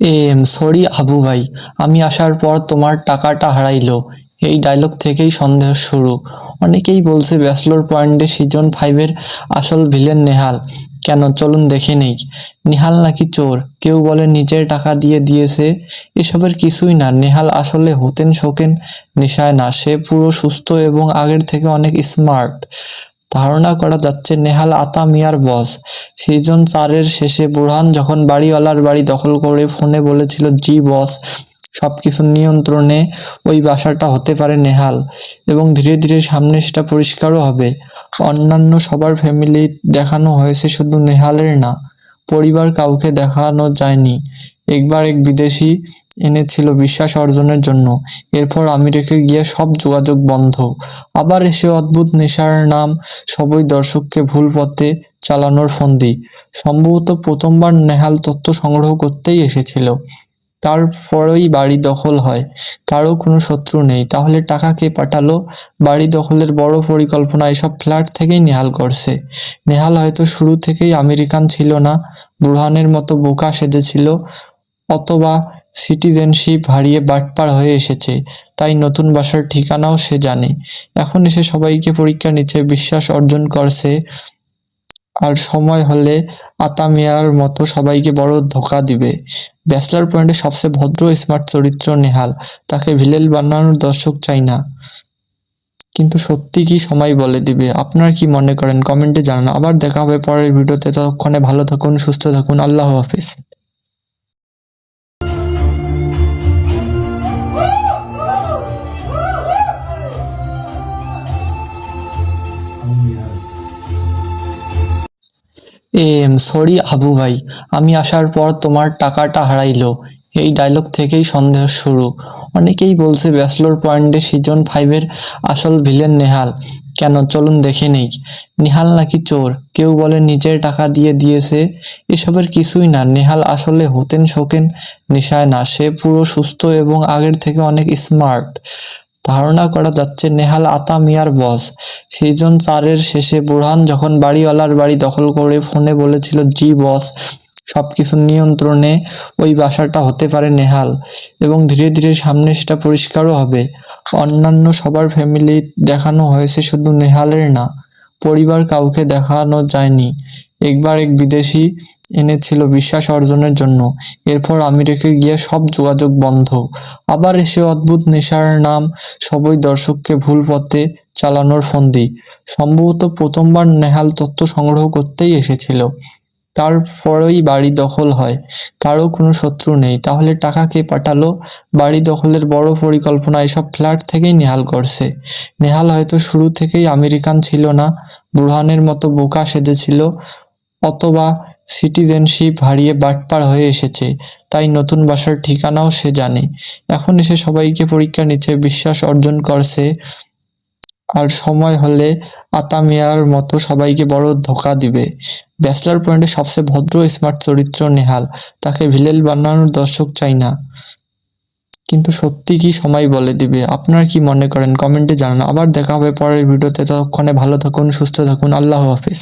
M sorry Abu ভাই, আমি আসার পর তোমার টাকাটা হারাইলো। এই ডায়লগ থেকেই সন্দেহ শুরু। অনেকেই বলছে, ব্যাচলর পয়েন্টে সিজন ফাইভের আসল ভিলেন নেহাল। কেন? চলুন দেখে নেই। নেহাল নাকি চোর? কেউ বলে, নিজের টাকা দিয়ে দিয়েছে। এসবের কিছুই না। নেহাল আসলে হতেন শোকেন নেশায় না। সে পুরো সুস্থ এবং আগের থেকে অনেক স্মার্ট ধারণা করা যাচ্ছে, নেহাল আতা মিয়ার বস। সিজন চারের শেষে বুরহান যখন বাড়িওয়ালার বাড়ি দখল করে ফোনে বলেছিল, জি বস, সবকিছু নিয়ন্ত্রণে ওই বাসাটা হতে পারে নেহাল। এবং ধীরে ধীরে সামনে সেটা পরিষ্কারও হবে। অন্যান্য সবার ফ্যামিলি দেখানো হয়েছে শুধু নেহালের না। পরিবার কাউকে দেখানো যায়নি। একবার এক বিদেশি এনেছিল বিশ্বাস অর্জনের জন্য। এরপর আমি রেখে গিয়ে সব যোগাযোগ বন্ধ। আবার এসে অদ্ভুত নেশার নাম সবই দর্শককে ভুল পথে চালানোর ফন্দি। সম্ভবত প্রথমবার নেহাল তথ্য সংগ্রহ করতেই এসেছিল। তারপরেই বাড়ি দখল হয়। কারও কোনো শত্রু নেই। তাহলে টাকা কে পাঠালো? বাড়ি দখলের বড় পরিকল্পনা এসব ফ্ল্যাট থেকেই নেহাল করছে। নেহাল হয়তো শুরু থেকেই আমেরিকান ছিল না। বুরহানের মতো বোকা সেজেছিল। অথবা সিটিজেনশিপ হারিয়ে বাটপার হয়ে এসেছে। তাই নতুন বাসার ঠিকানাও সে জানে। এখন এসে সবাইকে পরীক্ষা নিচ্ছে বিশ্বাস অর্জন করছে আর সময় হলে আতামিয়ার মতো সবাইকে বড় ধোকা দিবে। ব্যাচলার পয়েন্টে সবচেয়ে ভদ্র, স্মার্ট চরিত্র নেহাল। তাকে ভিলেল বানানোর দর্শক চাই না। কিন্তু সত্যি কি সময় বলে দিবে? আপনারা কি মনে করেন? কমেন্টে জানান। আবার দেখা হবে পরের ভিডিওতে। ততক্ষণে ভালো থাকুন, সুস্থ থাকুন। আল্লাহ হাফিজ। এম সরি আবু ভাই, আমি আসার পর তোমার টাকাটা হারাইলো। এই ডায়লগ থেকেই সন্দেহ শুরু। অনেকেই বলছে, ব্যাচলর পয়েন্টে সিজন ফাইভের আসল ভিলেন নেহাল। কেন? চলুন দেখে নেই। নেহাল নাকি চোর? কেউ বলে নিজের টাকা দিয়ে দিয়েছে? এসবের কিছুই না। নেহাল আসলে হতেন শোকেন নেশায় না। সে পুরো সুস্থ এবং আগের থেকে অনেক স্মার্ট ধারণা করা যাচ্ছে, নেহাল আতা মিয়ার বস সিজন চারের শেষে বুরহান যখন বাড়িওয়ালার বাড়ি দখল করে ফোনে বলেছিল, জি, বস সবকিছু নিয়ন্ত্রণে ওই বাসাটা হতে পারে নেহাল এবং ধীরে ধীরে সামনে সেটা পরিষ্কারও হবে। অন্যান্য সবার ফ্যামিলি দেখানো হয়েছে শুধু নেহালের না, পরিবার কাউকে দেখানো যায়নি। একবার এক বিদেশি এনেছিল বিশ্বাস অর্জনের জন্য। এরপর আমি রেখে গিয়ে সব যোগাযোগ বন্ধ। আবার এসে অদ্ভুত নেশার নাম সবই দর্শককে ভুল পথে চালানোর ফন্দি। সম্ভবত প্রথমবার নেহাল তথ্য সংগ্রহ করতেই এসেছিল। তারপরেই বাড়ি দখল হয়। কারও কোনো শত্রু নেই। তাহলে টাকা কে পাঠালো? বাড়ি দখলের বড় পরিকল্পনা এসব ফ্ল্যাট থেকেই নেহাল করছে নেহাল হয়তো শুরু থেকেই আমেরিকান ছিল না। বুরহানের মতো বোকা সেজেছিল। অথবা সিটিজেনশিপ হারিয়ে বাটপার হয়ে এসেছে। তাই নতুন বাসার ঠিকানাও সে জানে। এখন এসে সবাইকে পরীক্ষা নিচ্ছে বিশ্বাস অর্জন করছে আর সময় হলে আতামিয়ার মতো সবাইকে বড় ধোকা দিবে। ব্যাচলার পয়েন্টে সবচেয়ে ভদ্র, স্মার্ট চরিত্র নেহাল। তাকে ভিলেল বানানোর দর্শক চাই না। কিন্তু সত্যি কি সময় বলে দিবে? আপনারা কি মনে করেন? কমেন্টে জানান। আবার দেখা হবে পরের ভিডিওতে। ততক্ষণে ভালো থাকুন, সুস্থ থাকুন। আল্লাহ হাফিজ।